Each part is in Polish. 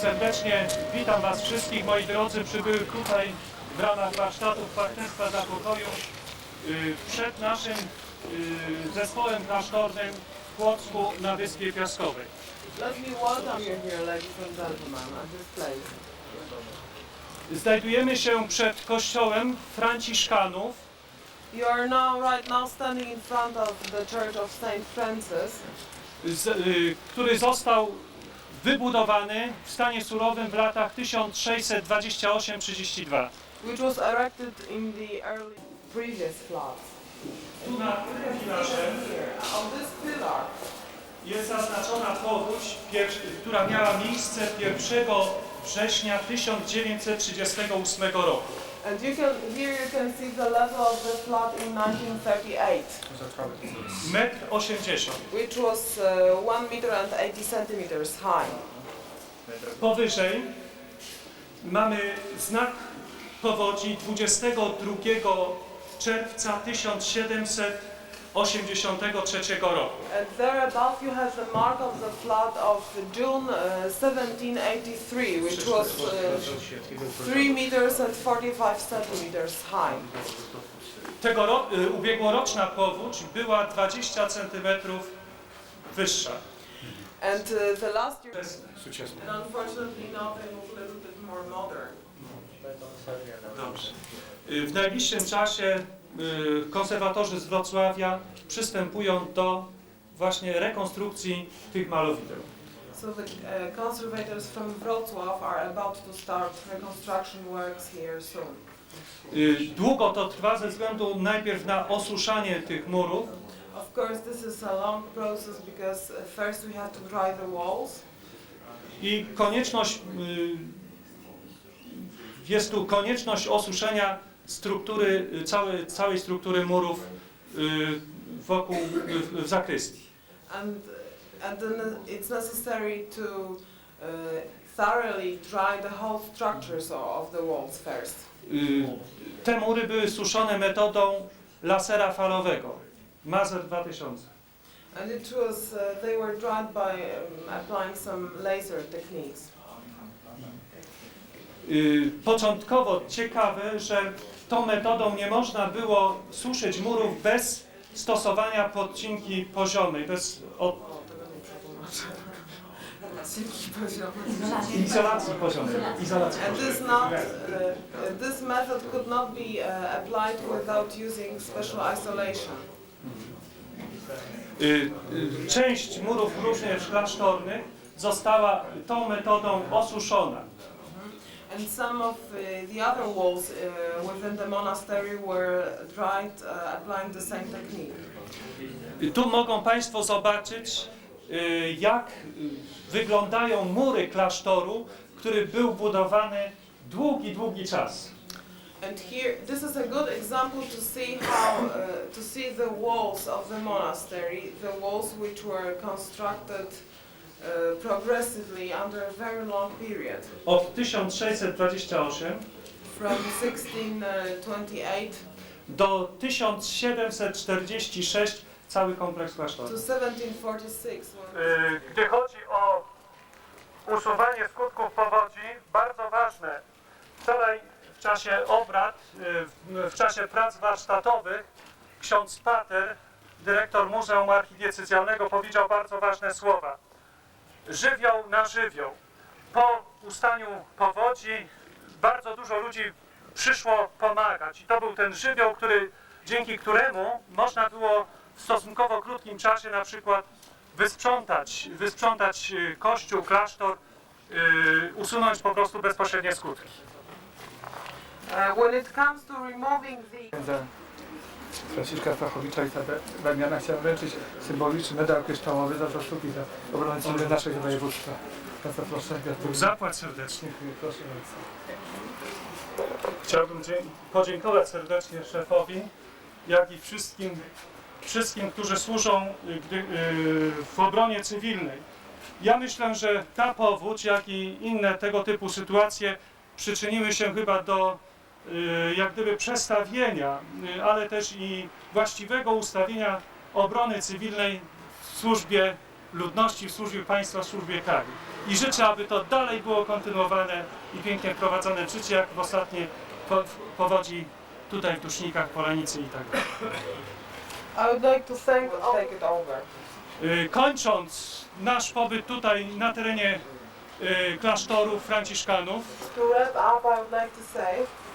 Serdecznie witam Was wszystkich, moi drodzy, przybyłych tutaj w ramach warsztatów Partnerstwa dla Pokoju y, przed naszym y, zespołem klasztornym w Płocku na Wyspie Piaskowej. Let me welcome you here, ladies and gentlemen, at this place. Znajdujemy się przed kościołem Franciszkanów, You are now, right now, standing in front of the Church of Saint Francis, z, y, który został wybudowany w stanie surowym w latach 1628-32. which was erected in the early previous floods. Tu na tym on this pillar, jest zaznaczona powódź, która miała miejsce 1 września 1938 roku. And you can here you can see the level of the flood in 1938, Metr 80. which was uh, 1 meter and 80 centimeters high. Powyżej mamy znak powodzi 22 czerwca 1783 roku. And there above you have the mark of the flood of June uh, 1783, which was uh, 3 meters and 45 centimeters high. Tego ro- y, ubiegłoroczna powódź była 20 cm wyższa. And uh, the last year, and unfortunately now they look a little bit more modern. Dobrze. Y, W najbliższym czasie konserwatorzy z Wrocławia przystępują do właśnie rekonstrukcji tych malowideł. So the uh, conservators from Wrocław are about to start reconstruction works here soon. Y, Długo to trwa ze względu najpierw na osuszanie tych murów, Of course, this is a long process because uh, first we have to dry the walls. i konieczność, y, jest tu konieczność osuszenia struktury, y, całej, całej struktury murów y, wokół, w, w zakrystii. And, and it's necessary to uh, thoroughly dry the whole structures of the walls first. Te mury były suszone metodą lasera falowego, Mazer 2000. And it was, uh, they were dried by um, applying some laser techniques. Początkowo ciekawe, że tą metodą nie można było suszyć murów bez stosowania podcinki poziomej, bez od, izolacji poziomej. Izolacji And poziomej. this not, uh, uh, this method could not be uh, applied without using special isolation. Y, y, Część murów również klasztornych została tą metodą osuszona. And some of uh, the other walls uh, within the monastery were dried, uh, applying the same technique. Tu mogą Państwo zobaczyć, y, jak y, wyglądają mury klasztoru, który był budowany długi, długi czas. And here, this is a good example to see how, uh, to see the walls of the monastery, the walls which were constructed progressively under a very long period, Od 1628 from 1628 do 1746 cały kompleks to klasztoru. 1746. when- Y, Gdy chodzi o usuwanie skutków powodzi, bardzo ważne. Wczoraj w czasie obrad, y, w- w czasie prac warsztatowych, ksiądz Pater, dyrektor Muzeum Archidiecezjalnego, powiedział bardzo ważne słowa. Żywioł na żywioł. Po ustaniu powodzi bardzo dużo ludzi przyszło pomagać. I to był ten żywioł, który, dzięki któremu można było w stosunkowo krótkim czasie na przykład wysprzątać, wysprzątać y, kościół, klasztor, y, usunąć po prostu bezpośrednie skutki. Uh, when it comes to removing the Franciszka Stachowicza i Damiana chciałem wręczyć symboliczny medal kryształowy za zasługi za obronę naszego województwa. Bardzo proszę, gratuluję. Zapłać serdecznie. Proszę bardzo. Chciałbym podziękować serdecznie szefowi, jak i wszystkim, wszystkim którzy służą y, gdy, y, w obronie cywilnej. Ja myślę, że ta powódź, jak i inne tego typu sytuacje przyczyniły się chyba do jak gdyby przestawienia, y, ale też i właściwego ustawienia obrony cywilnej w służbie ludności w służbie państwa, w służbie kraju. I życzę, aby to dalej było kontynuowane i pięknie prowadzone w życie, jak w ostatniej po, powodzi tutaj w Dusznikach, Polenicy i tak dalej. Like. Y, Kończąc nasz pobyt tutaj na terenie y, klasztoru Franciszkanów, To wrap up, I would like to say y,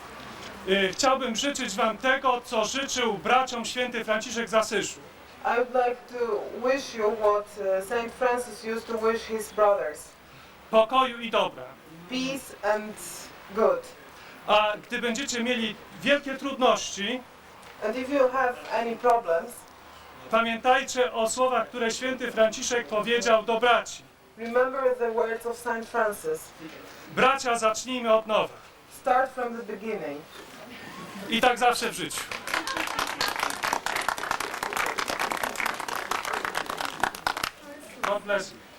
chciałbym życzyć Wam tego, co życzył braciom święty Franciszek z Asyżu. I would like to wish you what uh, Saint Francis used to wish his brothers: Pokoju i dobra. peace and good. A gdy będziecie mieli wielkie trudności, And if you have any problems, pamiętajcie o słowach, które święty Franciszek powiedział do braci. remember the words of Saint Francis. Bracia, zacznijmy od nowa. Start from the beginning. I tak zawsze w życiu. God bless you.